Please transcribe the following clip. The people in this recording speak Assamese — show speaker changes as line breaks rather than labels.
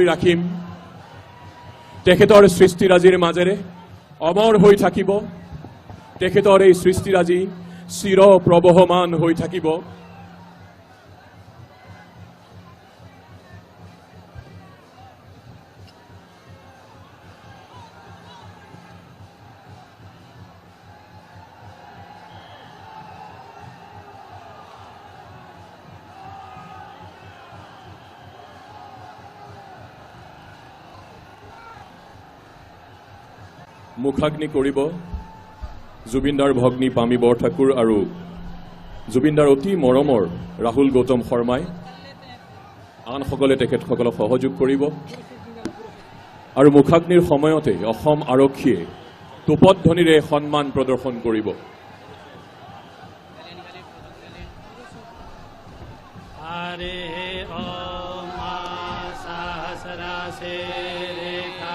কৰি ৰাখিম তেখেতৰ সৃষ্টিৰাজিৰ মাজেৰে অমৰ হৈ থাকিব। তেখেতৰ এই সৃষ্টিৰাজি চিৰ প্ৰবহমান হৈ থাকিব। মুখাগ্নি কৰিব জুবিনদাৰ ভগ্নী পামী বৰঠাকুৰ আৰু জুবিনদাৰ অতি মৰমৰ ৰাহুল গৌতম শৰ্মাই আনসকলে তেখেতসকলক সহযোগ কৰিব আৰু মুখাগ্নিৰ সময়তে অসম আৰক্ষীয়ে টোপধ্বনিৰে সন্মান প্ৰদৰ্শন কৰিব
हरे ॐ मा सहस्रासे रेखा